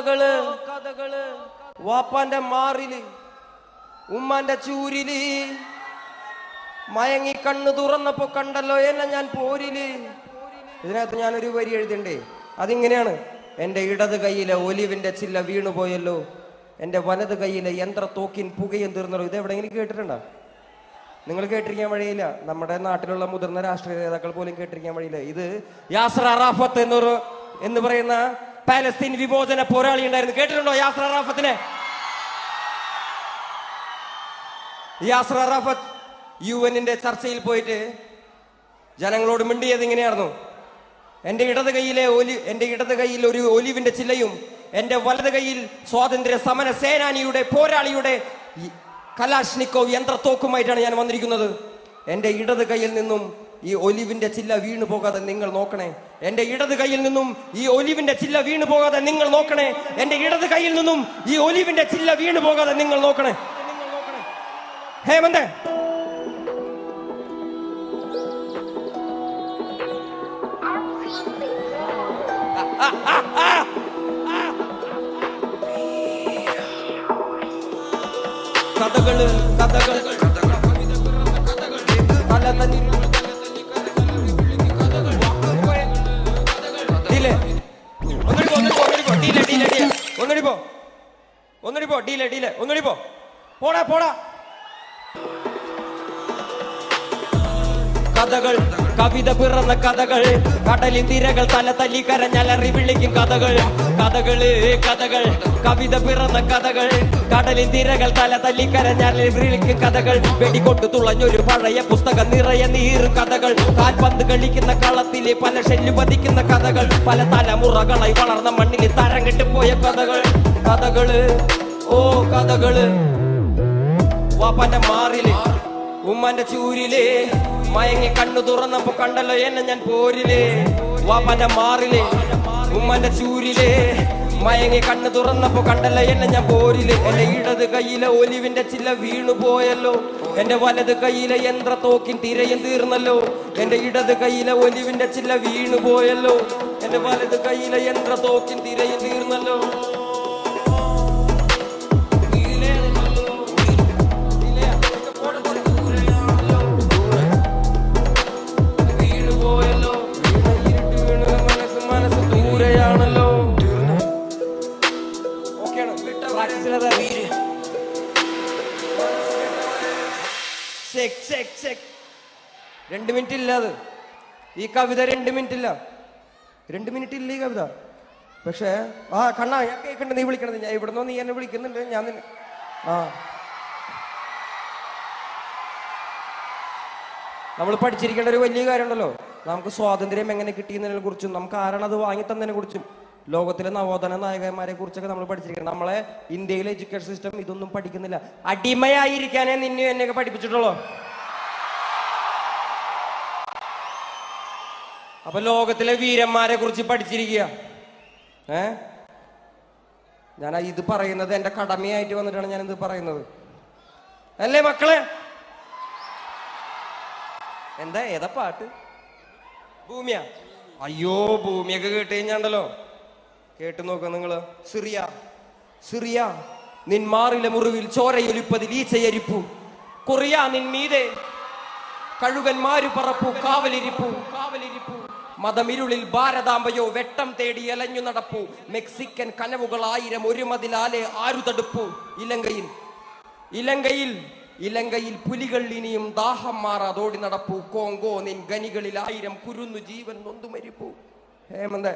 കഥകൾ. വാപ്പാന്റെ മാറിൽ ഉമ്മാന്റെ ചൂരിൽ. മയങ്ങി കണ്ണു തുറന്നപ്പോ കണ്ടല്ലോ എന്നെ ഞാൻ പോരിൽ. ഇതിനകത്ത് ഞാനൊരു വരി എഴുതിണ്ടേ. അതിങ്ങനെയാണ്. എന്റെ ഇടത് കൈയിലെ ഒലിവിന്റെ ചില്ല വീണുപോയല്ലോ എന്റെ വലത് കൈയിലെ യന്ത്രത്തോക്കിൻ പുകയും തീർന്നല്ലോ. ഇത് എവിടെയെങ്കിലും കേട്ടിട്ടുണ്ടോ? നിങ്ങൾ കേട്ടിരിക്കാൻ വഴിയില്ല. നമ്മുടെ നാട്ടിലുള്ള മുതിർന്ന രാഷ്ട്രീയ നേതാക്കൾ പോലും കേട്ടിരിക്കാൻ വഴിയില്ല. ഇത് യാസർ അറാഫത്ത് എന്നൊരു എന്ന് പറയുന്ന പാലസ്തീൻ വിമോചന പോരാളി ഉണ്ടായിരുന്നു. കേട്ടിട്ടുണ്ടോ യാസർ അറാഫത്തിനെ? യാസർ അറാഫത്ത് യു എന്നിന്റെ ചർച്ചയിൽ പോയിട്ട് ജനങ്ങളോട് മിണ്ടിയത് ഇങ്ങനെയായിരുന്നു. എന്റെ ഇടത് കൈയിലെ ഒലി എന്റെ ഇടത് കൈയിൽ ഒരു ഒലിവിന്റെ ചില്ലയും എന്റെ വലത് കൈയിൽ സ്വാതന്ത്ര്യ സമര സേനാനിയുടെ പോരാളിയുടെ കലാഷ്നിക്കോ യന്ത്രത്തോക്കുമായിട്ടാണ് ഞാൻ വന്നിരിക്കുന്നത്. എന്റെ ഇടത് കൈയിൽ നിന്നും ഈ ഒലിവിന്റെ ചില്ല വീണു പോകാതെ നിങ്ങൾ നോക്കണേ എന്റെ ഇടത് കയ്യിൽ നിന്നും ഈ ഒലിവിന്റെ ചില്ല വീണു പോകാതെ നിങ്ങൾ നോക്കണേ എന്റെ ഇടത് കയ്യിൽ നിന്നും ഈ ഒലിവിന്റെ ചില്ല വീണു പോകാതെ നിങ്ങൾ നോക്കണേ ഹേമന്തേ കഥകൾ കഥകൾ കഥകൾ പല തനി ഒന്നുടി പോ ഡീലേ ഡീലേ. ഒന്നുകൂടി പോ. പോടാ പോടാ. കഥകൾ കവിത പിറന്ന കഥകൾ. കടലിൻ തിരകൾ തല തല്ലി കരഞ്ഞലറി വിളിക്കും കഥകൾ. കഥകൾ കഥകൾ. കവിത പിറന്ന കഥകൾ. കടലിൻ തിരകൾ തല തല്ലി കരഞ്ഞലറി വിളിക്കും കഥകൾ. വെടികൊണ്ട് തുളഞ്ഞൊരു പഴയ പുസ്തകം നിറയെ നീറും കഥകൾ. കാൽപന്ത് കളിക്കുന്ന കളത്തിലെ പല ഷെല്ലു വധിക്കുന്ന കഥകൾ. പല തലമുറകളായി വളർന്ന മണ്ണിൽ തരം കെട്ടുപോയ കഥകൾ. കഥകൾ ഓ കഥകൾ. വാപ്പന്റെ മാറിൽ ഉമ്മന്റെ ചൂരിൽ. മയങ്ങി കണ്ണു തുറന്നപ്പോ കണ്ടല്ലോ എന്നെ ഞാൻ പോരിലേ. വാപ്പാന്റെ മാറിലേ. ഉമ്മന്റെ ചൂരിലേ. മയങ്ങി കണ്ണു തുറന്നപ്പോ കണ്ടല്ലോ എന്നെ ഞാൻ പോരിലേ. എന്റെ ഇടത് കയ്യിലെ ഒലിവിന്റെ ചില്ല വീണു പോയല്ലോ. എന്റെ വലത് കയ്യിലെ യന്ത്ര തോക്കിൻ തിരയും തീർന്നല്ലോ. എന്റെ ഇടത് കയ്യിലെ ഒലിവിന്റെ ചില്ല വീണു പോയല്ലോ. എന്റെ വലത് കയ്യിലെ യന്ത്ര തോക്കിൻ തിരയും തീർന്നല്ലോ. ചെക്ക് ചെക്ക് ചെക്ക് രണ്ട് മിനിറ്റ് ഇല്ല അത്. ഈ കവിത രണ്ട് മിനിറ്റ് ഇല്ല. രണ്ട് മിനിറ്റ് ഇല്ല ഈ കവിത. പക്ഷേ ആ കണ്ണാ ഞാൻ കേൾക്കണ്ട നീ വിളിക്കണത് ഞാൻ ഇവിടുന്ന് നീ എന്നെ വിളിക്കുന്നുണ്ട്. ഞാൻ നിന്നെ ആ. നമ്മൾ പഠിച്ചിരിക്കേണ്ട ഒരു വലിയ കാര്യമുണ്ടല്ലോ. നമുക്ക് സ്വാതന്ത്ര്യം എങ്ങനെ കിട്ടിയെന്നതിനെ കുറിച്ചും നമുക്ക് ആരാണത് വാങ്ങി തന്നതിനെ കുറിച്ചും ലോകത്തിലെ നവോത്ഥാന നായകന്മാരെ കുറിച്ചൊക്കെ നമ്മൾ പഠിച്ചിരിക്കണം. നമ്മളെ ഇന്ത്യയിലെ എഡ്യൂക്കേഷൻ സിസ്റ്റം ഇതൊന്നും പഠിക്കുന്നില്ല. അടിമയായിരിക്കാനേ നിന്നെ എന്നെയൊക്കെ പഠിപ്പിച്ചിട്ടുള്ളൂ. അപ്പൊ ലോകത്തിലെ വീരന്മാരെ കുറിച്ച് പഠിച്ചിരിക്കുക. ഏ? ഞാൻ ഇത് പറയുന്നത് എന്റെ കടമയായിട്ട് വന്നിട്ടാണ് ഞാൻ ഇത് പറയുന്നത്. അല്ലേ മക്കളെ? എന്താ ഏതാ പാട്ട്? ഭൂമിയാ? അയ്യോ ഭൂമിയൊക്കെ കേട്ട് കഴിഞ്ഞാണ്ടല്ലോ. കേട്ട് നോക്ക നിങ്ങൾ സിറിയ സിറിയ നിൻ നിന്മാറിലെ മുറിവിൽ ചോരയൊലിപ്പതിൽ ഈച്ചയരിപ്പു. കൊറിയ നിൻമീതെ കഴുകന്മാരു പറപ്പു കാവലിരിപ്പു. കാവലിരിപ്പു മതമിരുളിൽ ഭാരതാംബയോ വെട്ടം തേടി അലഞ്ഞു നടപ്പു. മെക്സിക്കൻ കനവുകൾ ആയിരം ഒരു മതിലാലെ ആരു തടുപ്പു ഇലങ്കയിൽ ഇലങ്കയിൽ ഇലങ്കയിൽ പുലികൾ ഇനിയും ദാഹം മാറാതോടി നടപ്പു. കോങ്കോ നിൻ ഗനികളിൽ ആയിരം കുരുന്നു ജീവൻ നൊന്തു മരിപ്പു ഹേമന്ത